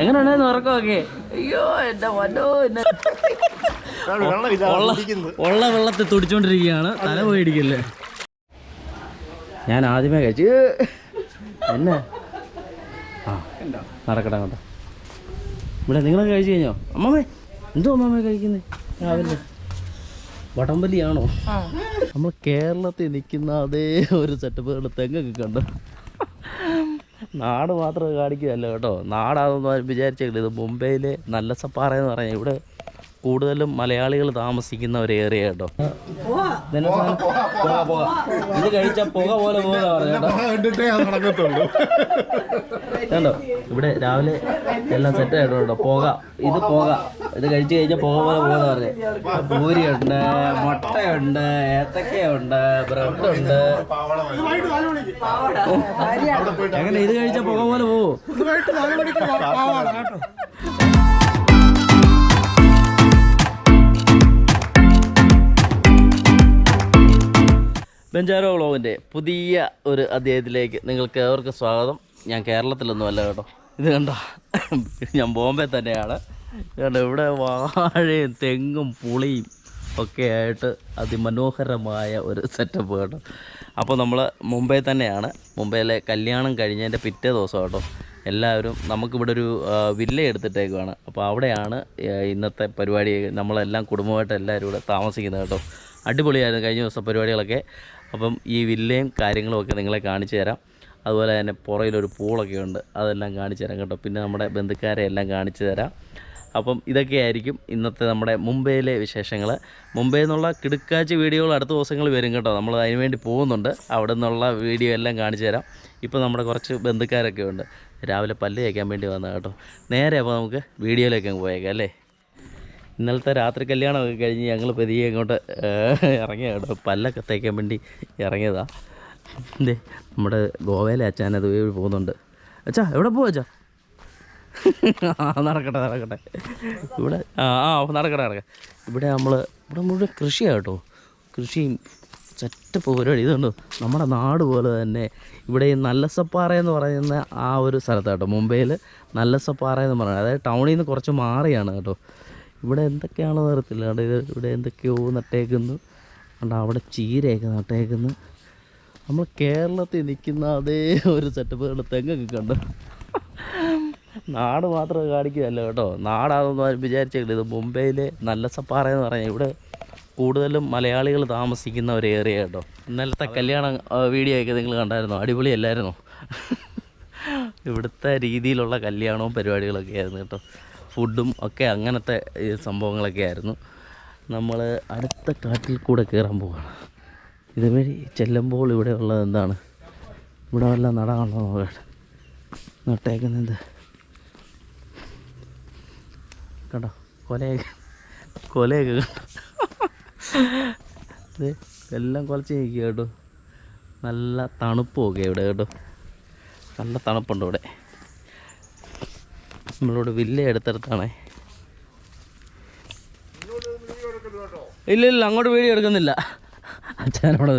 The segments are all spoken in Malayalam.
എങ്ങനെയുണ്ടായിരുന്നു ഉറക്കമൊക്കെ. അയ്യോ എന്റെ വല്ലോ എന്നെ. ഉള്ള വെള്ളത്തെ വെള്ളത്തിൽ തുടിച്ചോണ്ടിരിക്കുകയാണ്. തല പോയിടിക്കല്ലേ ഞാൻ ആദ്യമേ കഴിച്ചു എന്നെ. ആ നടക്കട്ടെ അങ്ങോട്ട് ഇവിടെ നിങ്ങളൊക്കെ കഴിച്ചു കഴിഞ്ഞോ? അമ്മമ്മേ എന്തോ അമ്മമ്മേ കഴിക്കുന്നേ? രാവിലെ വടംവലിയാണോ? നമ്മൾ കേരളത്തിൽ നിൽക്കുന്ന അതേ ഒരു സെറ്റപ്പ് തെങ്ങൊക്കെ കണ്ടു. നാട് മാത്രം കാണിക്കുകയല്ല കേട്ടോ. നാടാണെന്ന് വിചാരിച്ചേക്കില്ല ഇത് മുംബൈയിലെ നല്ല സപ്പാറ എന്ന് പറഞ്ഞാൽ ഇവിടെ കൂടുതലും മലയാളികൾ താമസിക്കുന്ന ഒരു ഏരിയ കേട്ടോ. ഇത് കഴിച്ച പുക പോലെ പോകാ പറഞ്ഞു കേട്ടോ. കണ്ടോ? ഇവിടെ രാവിലെ എല്ലാം സെറ്റ് ആയിട്ടുണ്ടോ. പോകാം. ഇത് പോകാം. ഇത് കഴിച്ചു കഴിഞ്ഞാൽ പോകാൻ പോലെ പുക പറഞ്ഞു. പൂരിയുണ്ട് മുട്ടയുണ്ട് ഏത്തക്കയുണ്ട് ബ്രെഡ് ഉണ്ട് എങ്ങനെ ഇത് കഴിച്ച പുക പോലെ പോവും? ബെഞ്ചാരോ വ്ളോഗിന്റെ പുതിയ ഒരു അധ്യായത്തിലേക്ക് നിങ്ങൾക്ക് ഏവർക്കും സ്വാഗതം. ഞാൻ കേരളത്തിലൊന്നും അല്ല കേട്ടോ. ഇത് കണ്ടോ? ഞാൻ ബോംബെ തന്നെയാണ്. കണ്ടോ? ഇവിടെ വാഴയും തെങ്ങും പുളിയും ഒക്കെ ആയിട്ട് അതിമനോഹരമായ ഒരു സെറ്റപ്പ് കേട്ടോ. അപ്പോൾ നമ്മൾ മുംബൈ തന്നെയാണ്. മുംബൈയിലെ കല്യാണം കഴിഞ്ഞതിന്റെ പിറ്റേ ദിവസം കേട്ടോ. എല്ലാവരും നമുക്കിവിടെ ഒരു വില്ല എടുത്തിട്ടേക്കുവാണ്. അപ്പോൾ അവിടെയാണ് ഇന്നത്തെ പരിപാടി. നമ്മളെല്ലാം കുടുംബമായിട്ട് എല്ലാവരും ഇവിടെ താമസിക്കുന്നത് കേട്ടോ. അടിപൊളിയായിരുന്നു കഴിഞ്ഞ ദിവസം പരിപാടികളൊക്കെ. അപ്പം ഈ വില്ലയും കാര്യങ്ങളും ഒക്കെ നിങ്ങളെ കാണിച്ചു തരാം. അതുപോലെ തന്നെ പുറയിലൊരു പൂളൊക്കെ ഉണ്ട്. അതെല്ലാം കാണിച്ചു തരാം കേട്ടോ. പിന്നെ നമ്മുടെ ബന്ധുക്കാരെ എല്ലാം കാണിച്ചു തരാം. അപ്പം ഇതൊക്കെ ആയിരിക്കും ഇന്നത്തെ നമ്മുടെ മുംബൈയിലെ വിശേഷങ്ങൾ മുംബൈയിൽ നിന്നുള്ള കിടുക്കാച്ച് വീഡിയോകൾ അടുത്ത ദിവസങ്ങൾ വരും കേട്ടോ. നമ്മൾ അതിന് വേണ്ടി പോകുന്നുണ്ട്. അവിടെ നിന്നുള്ള വീഡിയോ എല്ലാം കാണിച്ചു തരാം. ഇപ്പോൾ നമ്മുടെ കുറച്ച് ബന്ധുക്കാരൊക്കെ ഉണ്ട്. രാവിലെ പല്ല് തേക്കാൻ വേണ്ടി വന്നത് കേട്ടോ. നേരെ അപ്പോൾ നമുക്ക് വീഡിയോയിലേക്ക് അങ്ങ് പോയേക്കാം അല്ലേ? ഇന്നലത്തെ രാത്രി കല്യാണമൊക്കെ കഴിഞ്ഞ് ഞങ്ങൾ പതിയെ അങ്ങോട്ട് ഇറങ്ങിയ കേട്ടോ. പല്ലൊക്കെ തേക്കാൻ വേണ്ടി ഇറങ്ങിയതാ. എന്തേ? നമ്മുടെ ഗോവയിലെ അച്ഛൻ അത് പോകുന്നുണ്ട്. അച്ഛാ എവിടെ പോവാ അച്ഛാ? നടക്കട്ടെ നടക്കട്ടെ. ഇവിടെ ആ ആ നടക്കട്ടെ നടക്കട്ടെ. ഇവിടെ നമ്മൾ ഇവിടെ മുഴുവൻ കൃഷിയാണ് കേട്ടോ. കൃഷിയും സെറ്റപ്പ് പരിപാടി. ഇതുണ്ട്? നമ്മുടെ നാട് പോലെ തന്നെ ഇവിടെ ഈ നല്ലസപ്പാറ എന്ന് പറയുന്ന ആ ഒരു സ്ഥലത്താണ് കേട്ടോ. മുംബൈയിൽ നല്ലസപ്പാറ എന്ന് പറയുന്നത്. അതായത് ടൗണിൽ നിന്ന് കുറച്ച് മാറിയാണ് കേട്ടോ. ഇവിടെ എന്തൊക്കെയാണെന്ന് അറിയത്തില്ല. ഇവിടെ എന്തൊക്കെയോ നട്ടേക്കുന്നു. അവിടെ ചീരയൊക്കെ നട്ടേക്കുന്നു. നമ്മൾ കേരളത്തിൽ നിൽക്കുന്ന അതേ ഒരു സെറ്റപ്പ് തെങ്ങൊക്കെ കണ്ടു. നാട് മാത്രം കാണിക്കുകയല്ല കേട്ടോ. നാടാണെന്ന് വിചാരിച്ചേക്കില്ല ഇത് മുംബൈയിലെ നല്ല സപ്പാറ എന്ന് പറഞ്ഞാൽ ഇവിടെ കൂടുതലും മലയാളികൾ താമസിക്കുന്ന ഒരു ഏരിയ കേട്ടോ. ഇന്നലത്തെ കല്യാണ വീഡിയോ ഒക്കെ നിങ്ങൾ കണ്ടായിരുന്നോ? അടിപൊളിയല്ലായിരുന്നോ? ഇവിടുത്തെ രീതിയിലുള്ള കല്യാണവും പരിപാടികളൊക്കെ ആയിരുന്നു കേട്ടോ. ഫുഡും ഒക്കെ അങ്ങനത്തെ സംഭവങ്ങളൊക്കെ ആയിരുന്നു. നമ്മൾ അടുത്ത കാട്ടിൽ കൂടെ കയറാൻ പോവുകയാണ് ഇതുവഴി ചെല്ലുമ്പോൾ ഇവിടെ ഉള്ളത് എന്താണ്? ഇവിടെ വല്ല നടാണല്ലോ നോക്കട്ടെ നട്ടേക്കുന്നത് കണ്ടോ? കൊലയൊക്കെ. കൊലയൊക്കെ കണ്ടോ? എല്ലാം കുലച്ച് നിൽക്കുക കേട്ടോ. നല്ല തണുപ്പൊക്കെ ഇവിടെ കേട്ടോ. നല്ല തണുപ്പുണ്ട് ഇവിടെ. നമ്മളിവിടെ വില്ല എടുത്തെടുത്താണേ. ഇല്ല ഇല്ല അങ്ങോട്ട് വീഡിയോ എടുക്കുന്നില്ല. അച്ഛനോടെ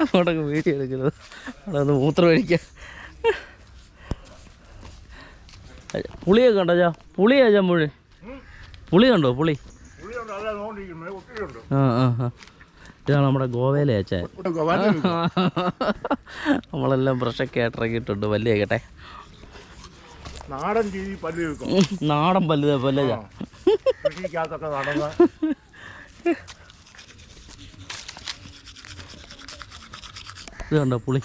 അങ്ങോട്ടൊക്കെ വീട്ടിൽ എടുക്കുന്നത്. അവിടെ ഒന്ന് മൂത്രം ഒഴിക്കുക പുളിയൊക്കെ കണ്ടോ ചാ പുളിയാ ചാ മുഴുവൻ പുളി കണ്ടോ പുളി? ആ ആ ആ. ഇതാണ് നമ്മുടെ ഗോവയിലെ അച്ഛൻ. നമ്മളെല്ലാം ബ്രഷൊക്കെ ആയിട്ട് ഇറങ്ങിയിട്ടുണ്ട് വലിയ കേട്ടെ നാടൻ രീതി പല്ല് നാടൻ പല്ല് പല്ലേ നടന്ന് ഇത് കണ്ടോ പുളി?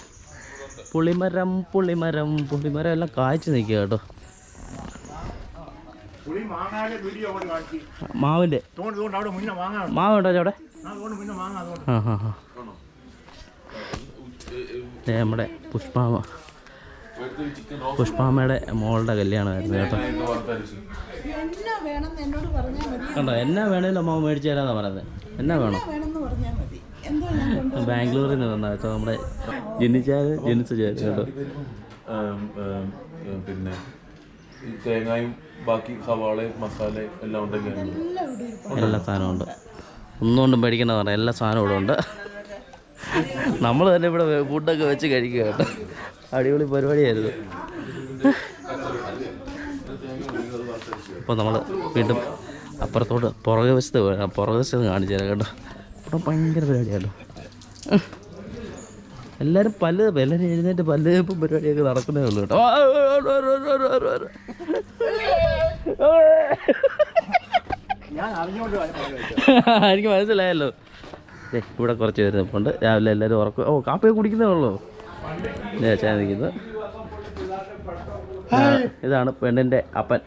പുളിമരം പുളിമരം പുളിമരം എല്ലാം കായ്ച്ചു നിൽക്കുക കേട്ടോ. മാവിന്റെ മാവുണ്ടോ അവിടെ ആ ഹാ ഹാ നമ്മുടെ പുഷ്പാമ. പുഷ്പാമയുടെ മോളുടെ കല്യാണമായിരുന്നു കേട്ടോ. എന്നാ വേണമെന്ന് എന്നോട് പറഞ്ഞാൽ മതി. കണ്ടോ എന്നാ വേണേലും അമ്മ മേടിച്ചു തരാന്നാ പറയുന്നത് എന്നാ വേണം വേണമെന്ന് പറഞ്ഞാൽ മതി എന്തോ ഞാൻ കൊണ്ട് ബാംഗ്ലൂരിൽ നിന്ന് വന്ന കേട്ടോ നമ്മുടെ ജനിച്ചാൽ ജനിച്ച കേട്ടോ. ഉം, പിന്നെ തേങ്ങയും ബാക്കി സവാള മസാല എല്ലാം ഉണ്ടെങ്കിൽ എല്ലാം സാധനവും ഉണ്ട്. ഒന്നും കൊണ്ടും പേടിക്കേണ്ട പറഞ്ഞാൽ എല്ലാ സാധനവും ഇവിടെ ഉണ്ട്. നമ്മൾ തന്നെ ഇവിടെ ഫുഡൊക്കെ വെച്ച് കഴിക്കുക കേട്ടോ. അടിപൊളി പരിപാടിയായിരുന്നു. അപ്പോൾ നമ്മൾ വീണ്ടും അപ്പുറത്തോട്ട് പുറകെ വശത്ത് പുറകെ വശത്ത് കാണിച്ചു തരാം കേട്ടോ. ഇവിടെ ഭയങ്കര പരിപാടിയാണ് എല്ലാവരും പല എല്ലാവരും എഴുന്നേറ്റ് പല പരിപാടിയൊക്കെ നടക്കുന്നേ ഉള്ളൂ കേട്ടോ. എനിക്ക് മനസ്സിലായല്ലോ. ദേ, ഇവിടെ കുറച്ച് പേര് നിൽപ്പുണ്ട് രാവിലെ എല്ലാവരും ഉറക്കും ഓ കാപ്പി കുടിക്കുന്നേ ഉള്ളൂ? ചേച്ചാ നിൽക്കുന്നത് ഇതാണ് പെണ്ണിന്റെ അപ്പൻ.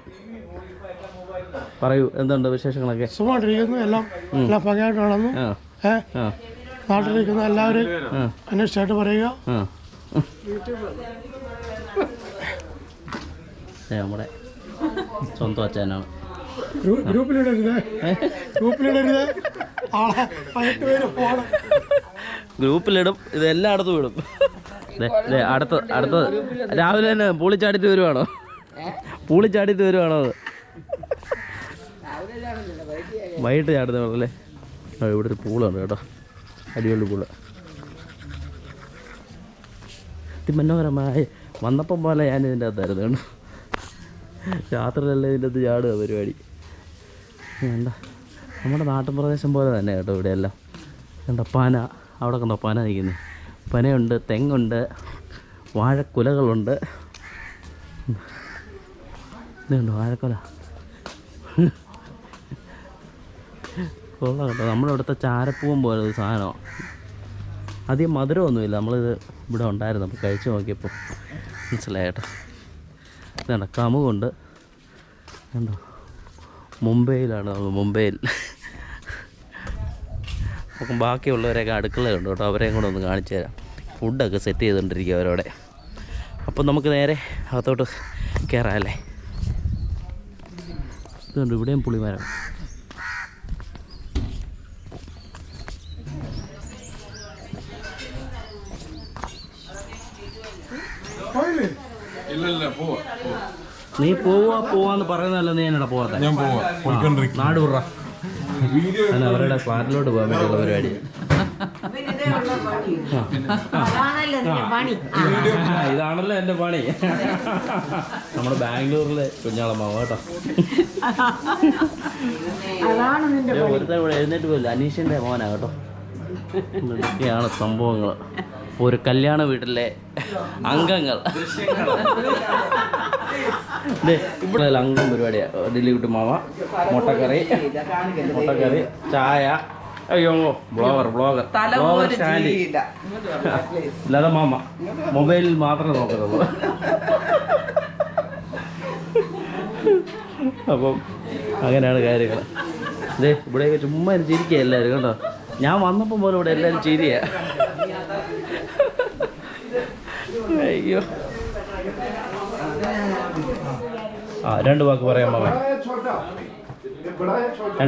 പറയൂ എന്തുണ്ട് വിശേഷങ്ങളൊക്കെ? സുഖമായിട്ടിരിക്കുന്നു. എല്ലാം എല്ലാം ഭംഗിയായിട്ട് നടന്നു. നാട്ടിലിരിക്കുന്ന എല്ലാവരും അന്വേഷിച്ചായിട്ട് പറയുക. നമ്മുടെ സ്വന്തം അച്ഛനാണ്. ഗ്രൂ- ഗ്രൂപ്പിലിടരുത്. ഗ്രൂപ്പിലിടരുത്. ആളെ പതിനെട്ട് പേര് പോകണം ഗ്രൂപ്പിലിടും. ഇത് എല്ലായിടത്തും ഇടും. അടുത്ത അടുത്ത. രാവിലെ തന്നെ പൂളിച്ചാടിട്ട് വരുവാണോ? പൂളിച്ചാടിട്ട് വരുവാണോ അത്? വൈകിട്ട് ചാടുന്നവരല്ലേ ആ, ഇവിടെ ഒരു പൂളുണ്ട് കേട്ടോ. അടിപൊളി പൂൾ. അതിമനോഹരമായ വന്നപ്പം പോലെ ഞാൻ ഇതിന്റെ അകത്തായിരുന്നു കേട്ടോ. രാത്രിയിലല്ലേ ഇതിന്റെ അകത്ത് ചാടുക പരിപാടി. വേണ്ട. നമ്മുടെ നാട്ടിൻ പ്രദേശം പോലെ തന്നെ കേട്ടോ ഇവിടെയെല്ലാം. കണ്ടോ പന. അവിടെ കണ്ടോ പന നിൽക്കുന്നത് പനയുണ്ട് തെങ്ങുണ്ട് വാഴക്കുലകളുണ്ട്. ഇതുണ്ട് വാഴക്കുല. കൊള്ളാം. കേട്ടോ നമ്മുടെ ഇവിടുത്തെ ചാരപ്പൂവൻ പോലെ ഒരു സാധനമാണ് അധികം മധുരമൊന്നുമില്ല. നമ്മളിത് ഇവിടെ ഉണ്ടായിരുന്നു. അപ്പോൾ കഴിച്ചു നോക്കിയപ്പോൾ മനസ്സിലായേട്ടോ. ഇതാണ് കമുകൊണ്ട്. കണ്ടോ? മുംബൈയിലാണ് മുംബൈയിൽ. അപ്പം ബാക്കിയുള്ളവരെയൊക്കെ അടുക്കളയുണ്ട് കേട്ടോ. അവരെയും കൂടെ ഒന്ന് കാണിച്ചു തരാം. ഫുഡൊക്കെ സെറ്റ് ചെയ്തുകൊണ്ടിരിക്കുക അവരവിടെ. അപ്പം നമുക്ക് നേരെ അകത്തോട്ട് കയറാം അല്ലേ? ഇതുണ്ട് ഇവിടെയും പുളിമരം. നീ പോവാ പോവാന്ന് പറയുന്നതല്ല നീ എന്നാ പോവാത്ത. ഞാൻ പോവാ. നാട് വിടറ. അല്ല അവരുടെ പാട്ടിലോട്ട് പോകാൻ വേണ്ടിയുള്ള പരിപാടി. ഇതാണല്ലോ എന്റെ പണി. നമ്മുടെ ബാംഗ്ലൂരിലെ കുഞ്ഞാളമ്മ കേട്ടോ. ഇവിടെ എഴുന്നേറ്റ് പോയില്ല. അനീഷിന്റെ മോനാ കേട്ടോ. ഇതൊക്കെയാണ് സംഭവങ്ങൾ ഒരു കല്യാണ വീട്ടിലെ അംഗങ്ങൾ. ഇവിടെ അംഗം പരിപാടിയാ. ഡെല്ലി മാവ മാമ മുട്ടക്കറി മുട്ടക്കറി ചായ. അയ്യോ blogger blogger. Blogger stand Latha mama മൊബൈലിൽ മാത്രമേ നോക്കത്തുള്ളൂ. അപ്പം അങ്ങനെയാണ് കാര്യങ്ങൾ. ഇതേ ഇവിടെയൊക്കെ ചുമ്മാ ചിരിക്കുക എല്ലാവരും കേട്ടോ. ഞാൻ വന്നപ്പം പോലും ഇവിടെ എല്ലാവരും ചിരിയാ. അയ്യോ. ആ രണ്ട് വാക്ക് പറയാം മകൻ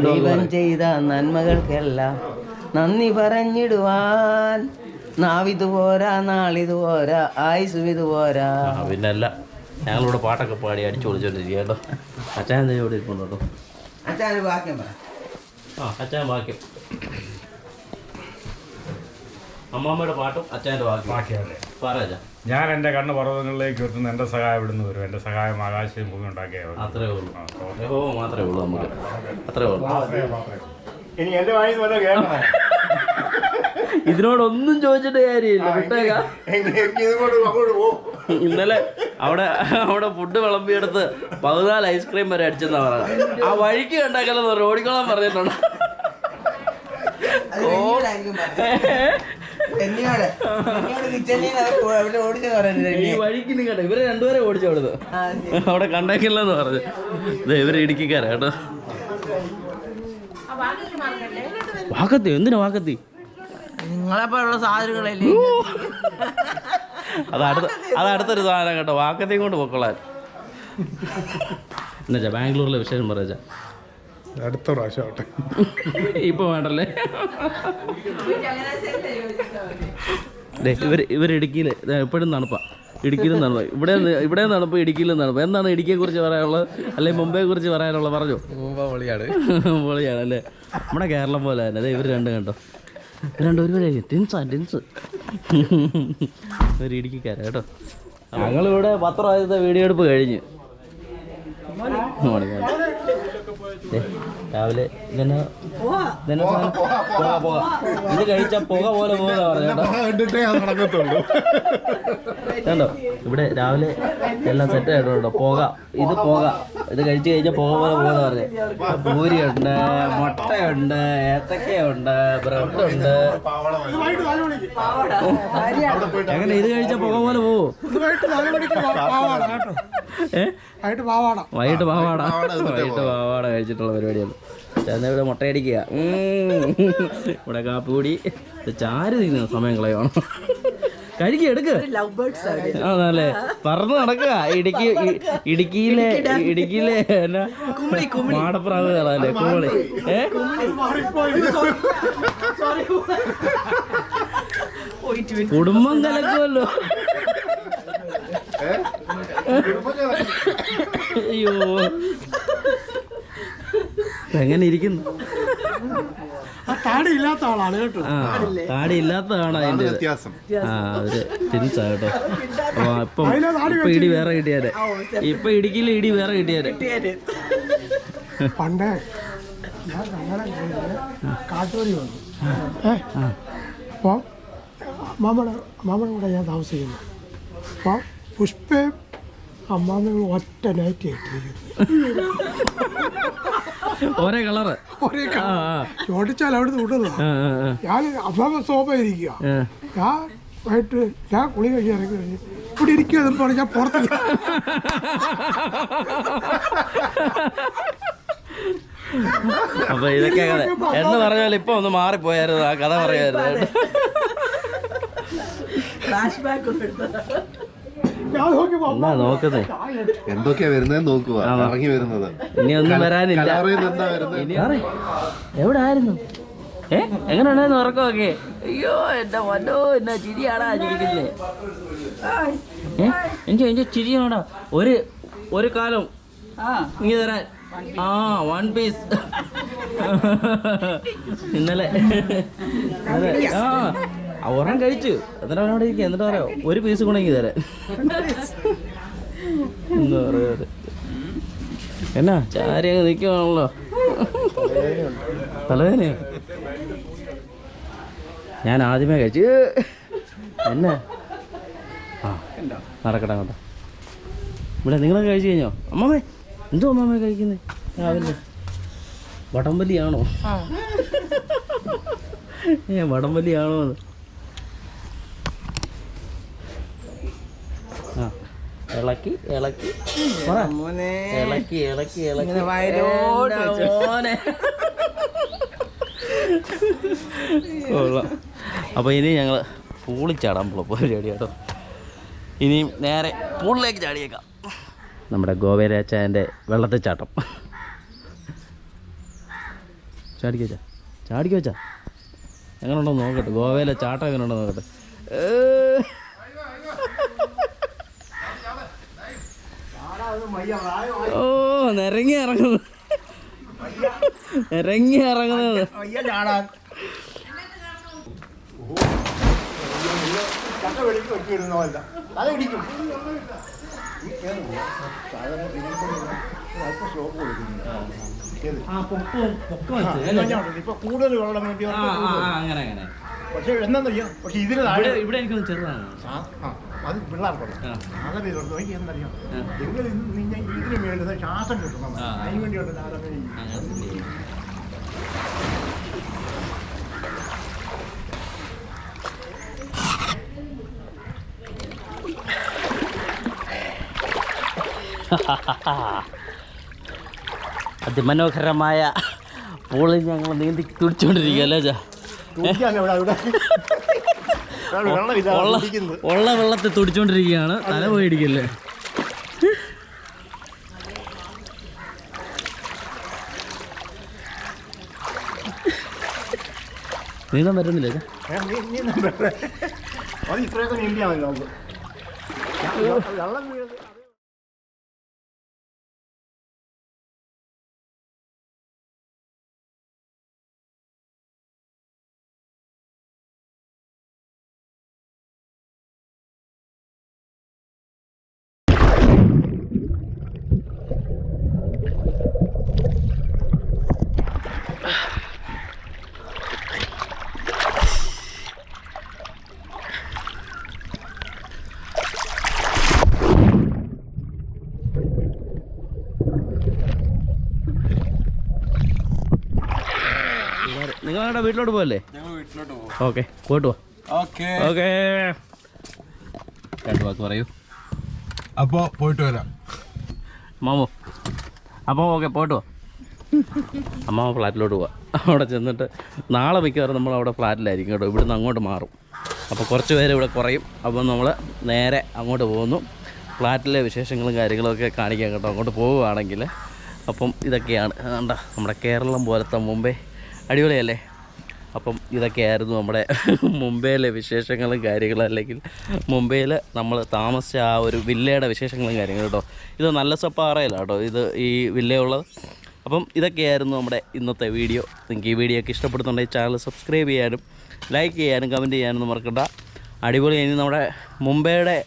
ദൈവം. ചെയ്ത നന്മകൾക്കെല്ലാം നന്ദി പറഞ്ഞിടുവാൻ. നാവിത് പോരാ നാളിത് പോരാ ആയുസ് ഇത് പോരാ. പിന്നല്ല. ഞങ്ങളിവിടെ പാട്ടൊക്കെ പാടി അടിച്ചു പൊളിച്ചോണ്ടിരിക്കുക കേട്ടോ. അച്ഛൻ എന്താ ഇവിടെ ഇരിപ്പുണ്ട് കേട്ടോ? അച്ഛാ വാക്യം പറ. ആ അച്ഛൻ വാക്യം. അമ്മാമ്മയുടെ പാട്ടും അച്ഛന്റെ വാക്യം. പറ അച്ഛാ ഞാൻ എന്റെ കണ്ണ് പർവതങ്ങളിലേക്ക് എത്തുന്ന എന്റെ സഹായം ഇവിടുന്ന് വരും. എന്റെ സഹായം ആകാശവും ഭൂമി ഉണ്ടാക്കിയ അത്രേ ഉള്ളൂ. മാത്രമേ ഉള്ളൂ നമുക്ക്. അത്രേ ഉള്ളൂ. ഇനി എന്റെ വായിൽ വല്ല കേൾക്കണേ? ഇതിനോടൊന്നും ചോദിച്ചിട്ട് കാര്യമില്ല. വിട്ടേക്കാം. ഇന്നലെ അവിടെ അവിടെ ഫുഡ് വിളമ്പിയെടുത്ത് പതിനാല് ഐസ്ക്രീം വരെ അടിച്ചെന്നാ പറയുന്നത് ആ വഴിക്ക് കണ്ടാക്കലെന്ന് റോഡിക്കോളം ഓടിക്കോളാൻ പറഞ്ഞിട്ടുണ്ട്. എന്നോട് എന്നോട് കിച്ചണിൽ അവിടെ ഓടിച്ചെന്ന് പറയുന്നത് ഈ വഴിക്ക് നിങ്ങട്ടെ ഇവരെ രണ്ടുപേരെ ഓടിച്ചു അവിടുന്ന്. അവിടെ കണ്ടാക്കില്ലെന്ന് പറഞ്ഞു. ദേ ഇവർ ഇടുക്കിക്കാരാ കേട്ടോ. വാക്കത്തി എന്തിനാ വാക്കത്തി നിങ്ങളെപ്പോലുള്ള സാധനങ്ങളല്ലേ? അത് അടുത്ത അത് അടുത്തൊരു സാധനം കേട്ടോ. വാക്കത്തിയും കൊണ്ട് പൊക്കോളാൻ. എന്നുവെച്ചാ ബാംഗ്ലൂരിലെ വിശേഷം പറയാ അടുത്ത പ്രാവശ്യം ആവട്ടെ ഇപ്പൊ വേണ്ടല്ലേ? ദേ, ഇവർ ഇവർ ഇടുക്കിയിൽ എപ്പോഴും തണുപ്പാ. ഇടുക്കിയിലും തണുപ്പ്. ഇവിടെ ഇവിടെ തണുപ്പ് ഇടുക്കിയിലും തണുപ്പ്. എന്താണ് ഇടുക്കിയെ കുറിച്ച് പറയാനുള്ളത്? അല്ലെങ്കിൽ മുംബൈയെ കുറിച്ച് പറയാനുള്ളത്? പറഞ്ഞു. പൊളിയാണ് പൊളിയാണ് അല്ലേ? നമ്മുടെ കേരളം പോലെ തന്നെ. അതെ ഇവർ രണ്ടും കണ്ടോ? രണ്ടും ഒരുപോലെ ടിൻസാ ടിൻസ് ഒരു ഇടുക്കിക്കാരാ കേട്ടോ. ഞങ്ങളിവിടെ പത്രം ആദ്യത്തെ വീഡിയോ എടുപ്പ് കഴിഞ്ഞ്. മോർണിംഗ് രാവിലെ ഇതന്നെ? ഇതെന്നാ സാധനം? പുക പുക ഇത് കഴിച്ച പുക പോലെ പോകുന്ന പറഞ്ഞു കേട്ടോ. കണ്ടിട്ടേ അത് നടക്കത്തുള്ളൂ. കണ്ടോ? ഇവിടെ രാവിലെ എല്ലാം സെറ്റ് ആയിട്ടുണ്ട് പുക. ഇത് പുക ഇത് കഴിച്ചു കഴിഞ്ഞാൽ പുക പോലെ പോകുന്ന പറഞ്ഞു പൂരിയുണ്ട് മുട്ടയുണ്ട് ഏത്തക്കയുണ്ട് ബ്രെഡ് ഉണ്ട് എങ്ങനെ ഇത് കഴിച്ച പുക പോലെ പോവോ? പാവാട. വൈകിട്ട് പാവാട. വൈകിട്ട് പാവാട കഴിച്ചിട്ടുള്ള പരിപാടിയാണ്. ചേർന്ന ഇവിടെ മുട്ടയടിക്കുക. ഇവിടെ കാപ്പി കൂടി ഇത് ചാര് തിന്നുന്ന സമയം കളയാണ് കഴിക്കുക എടുക്ക. അതല്ലേ പറന്ന് നടക്കുക. ഇടുക്കി ഇടുക്കിയിലെ ഇടുക്കിയിലെ എന്നാ? മാടപ്രാവ് കളല്ലേ കുമളി. ഏ? കുടുംബം കലക്കുമല്ലോ. അയ്യോ. എങ്ങനെ ഇരിക്കുന്നു? ആ താടി ഇല്ലാത്ത ആളാണ് കേട്ടോ. ആ താടി ഇല്ലാത്തതാണ് അതിന്റെ വ്യത്യാസം. ആ ഒരു ടിൻസാ കേട്ടോ അപ്പൊ ഇപ്പം ഇപ്പൊ ഇടി വേറെ കിട്ടിയാരെ ഇപ്പൊ ഇടുക്കിയിലെ ഇടി വേറെ കിട്ടിയാരെ പണ്ടേ ഞാൻ കാട്ടൂരി വന്നു. ഏ അപ്പം അമ്മാമ്മയുടെ അമ്മാമ്മയുടെ കൂടെ ഞാൻ താമസിക്കുന്നു. അപ്പം പുഷ്പയും അമ്മാമ്മയും ഒറ്റ നൈറ്റ് ഒരേ കളറ്. ഒരേ ചോദിച്ചാൽ അവിടുന്ന് വിടുന്നു. ഞാൻ അഭാവ സോഫ ഇരിക്കുക ഞാൻ വൈകിട്ട് ഞാൻ കുളി കഴിഞ്ഞ് ഇറങ്ങി കഴിഞ്ഞു ഇവിടെ ഇരിക്കുക എന്ന് ഞാൻ പുറത്ത് അപ്പൊ ഇതൊക്കെ കഥ എന്ന് പറഞ്ഞാൽ ഇപ്പൊ ഒന്ന് മാറിപ്പോയായിരുന്നു ആ കഥ പറയായിരുന്നു. ഞാൻ നോക്കിയപ്പോൾ എന്നാ നോക്കുന്നേ? എന്തൊക്കെയാ വരുന്നത് നോക്കുക. ഇറങ്ങി വരുന്നത്. ഇനി ഒന്നും വരാനില്ല. കലവറയിൽ എന്താ വരുന്നത്? എവിടെ ആയിരുന്നു ഏ? എങ്ങനെ ഉണ്ടായിരുന്നു ഉറക്കമൊക്കെ? അയ്യോ എന്റെ വല്ലോ എന്നാ ചിരിയാടാ ചിരിക്കുന്നേ. ഏ? എനിക്ക് എന്റെ ചിരിയാടാ. ഒരു ഒരു കാലം ഇങ്ങനെ തരാൻ. ആ വൺ പീസ് ഇന്നലെ. ആ, ഒരെണ്ണം കഴിച്ചു. എന്നിട്ട് അവനോട് ഇരിക്കും ഇരിക്കുക. എന്നിട്ട് പറയാം ഒരു പീസ് കൂടെ തരാം എന്താ എന്നാ ചാരി അങ്ങ് നിൽക്കുവാണല്ലോ തലവേദനയോ? ഞാൻ ആദ്യമേ കഴിച്ചു. എന്നാ? ആ നടക്കട്ടെ അങ്ങോട്ട്. ഇവിടെ നിങ്ങളൊക്കെ കഴിച്ചു കഴിഞ്ഞോ? അമ്മമ്മേ എന്തോ അമ്മമ്മേ കഴിക്കുന്നേ? രാവിലെ. വടംവലിയാണോ? ഏ വടംവലിയാണോ എന്ന്? ഇളക്കി ഇളക്കി. ഇളക്കി ഇളക്കി ഇളക്കി. മോനെ. കൊള്ളാം. അപ്പോൾ ഇനി ഞങ്ങൾ പൂളി ചാടാൻ പോകാം പരിപാടി കേട്ടോ. ഇനിയും നേരെ പൂളിലേക്ക് ചാടിയേക്കാം. നമ്മുടെ ഗോവരാച്ചാന്റെ വെള്ളത്തെ ചാട്ടം. ചാടിക്കോ ചാ ചാടിക്കോ ചാ എങ്ങനെയുണ്ടോ നോക്കട്ടെ. ഗോവയിലെ ചാട്ടം എങ്ങനെയുണ്ടോ നോക്കട്ടെ. നോക്കട്ടെ ഓ നിറങ്ങി ഇറങ്ങുന്നു ഇറങ്ങി ഇറങ്ങുന്നത്. കൂടുതൽ വെള്ളം വേണ്ടി ആ ആ ആ, അങ്ങനെ അങ്ങനെ. പക്ഷെ എന്താണെന്നറിയാം പക്ഷെ ഇതിന് ഇവിടെ എനിക്കൊന്ന് ചെറുതാണ്. അത് പിള്ളേർക്കുള്ള ആ. ഇതുകൊണ്ട്. നോക്കി എന്തറിയാം നിങ്ങൾ നിങ്ങൾ ഇതിന് വേണ്ടുന്ന ശ്വാസം കിട്ടണം. അതിന് വേണ്ടിയുണ്ട് ചെയ്യും. അതിമനോഹരമായ പൂളിൽ ഞങ്ങൾ നീന്തി തുടിച്ചുകൊണ്ടിരിക്കുക അല്ലേ ചാ തുടിക്കാണ് ഇവിടെ ഇവിടെ ഇവിടെ വെള്ളമില്ല ഉള്ള വെള്ളത്തെ തുടിച്ചോണ്ടിരിക്കുകയാണ്. തല പോയിടിക്കല്ലേ നീന്താൻ പറ്റുന്നില്ല ഇത്രയൊക്കെ മതി നമുക്ക്. വെള്ളം വീഴുന്നത്. നിങ്ങൾ വീട്ടിലോട്ട് പോകല്ലേ ഓക്കെ പോയിട്ട് ഓക്കെ. രണ്ട് വാക്ക് പറയൂ. അപ്പോൾ പോയിട്ട് വരാം. മാമോ അപ്പോൾ ഓക്കെ പോയിട്ട് പോ അമ്മാമ ഫ്ലാറ്റിലോട്ട് പോവാം. അവിടെ ചെന്നിട്ട് നാളെ മിക്കവാറും നമ്മൾ അവിടെ ഫ്ലാറ്റിലായിരിക്കും കേട്ടോ. ഇവിടുന്ന് അങ്ങോട്ട് മാറും. അപ്പോൾ കുറച്ച് പേര് ഇവിടെ കുറയും. അപ്പോൾ നമ്മൾ നേരെ അങ്ങോട്ട് പോകുന്നു. ഫ്ലാറ്റിലെ വിശേഷങ്ങളും കാര്യങ്ങളൊക്കെ കാണിക്കാം കേട്ടോ. അങ്ങോട്ട് പോവുകയാണെങ്കിൽ. അപ്പം ഇതൊക്കെയാണ്. കണ്ട? നമ്മുടെ കേരളം പോലത്തെ മുമ്പേ അടിപൊളിയല്ലേ? അപ്പം ഇതൊക്കെയായിരുന്നു നമ്മുടെ മുംബൈയിലെ വിശേഷങ്ങളും കാര്യങ്ങളും അല്ലെങ്കിൽ മുംബൈയിൽ നമ്മൾ താമസിച്ച ആ ഒരു വില്ലയുടെ വിശേഷങ്ങളും കാര്യങ്ങളും കേട്ടോ. ഇത് നല്ല സപ്പാറയിലാണ് കേട്ടോ ഇത് ഈ വില്ലയുള്ളത്. അപ്പം ഇതൊക്കെയായിരുന്നു നമ്മുടെ ഇന്നത്തെ വീഡിയോ. നിങ്ങൾക്ക് ഈ വീഡിയോ ഒക്കെ ഇഷ്ടപ്പെടുന്നുണ്ടെങ്കിൽ ചാനൽ സബ്സ്ക്രൈബ് ചെയ്യാനും ലൈക്ക് ചെയ്യാനും കമന്റ് ചെയ്യാനൊന്നും മറക്കണ്ട. അടിപൊളി ഇനി നമ്മുടെ മുംബൈയുടെ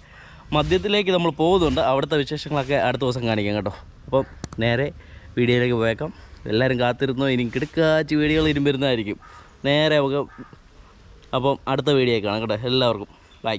മധ്യത്തിലേക്ക് നമ്മൾ പോകുന്നുണ്ട്. അവിടുത്തെ വിശേഷങ്ങളൊക്കെ അടുത്ത ദിവസം കാണിക്കാം കേട്ടോ. അപ്പം നേരെ വീഡിയോയിലേക്ക് പോയേക്കാം. എല്ലാവരും കാത്തിരുന്നോ? ഇനി കിടക്കാച്ച് വീഡിയോകൾ ഇരുമ്പിരുന്നതായിരിക്കും നേരെ നമുക്ക് അപ്പം അടുത്ത വീഡിയോ കാണാം കേട്ടോ. എല്ലാവർക്കും. ബൈ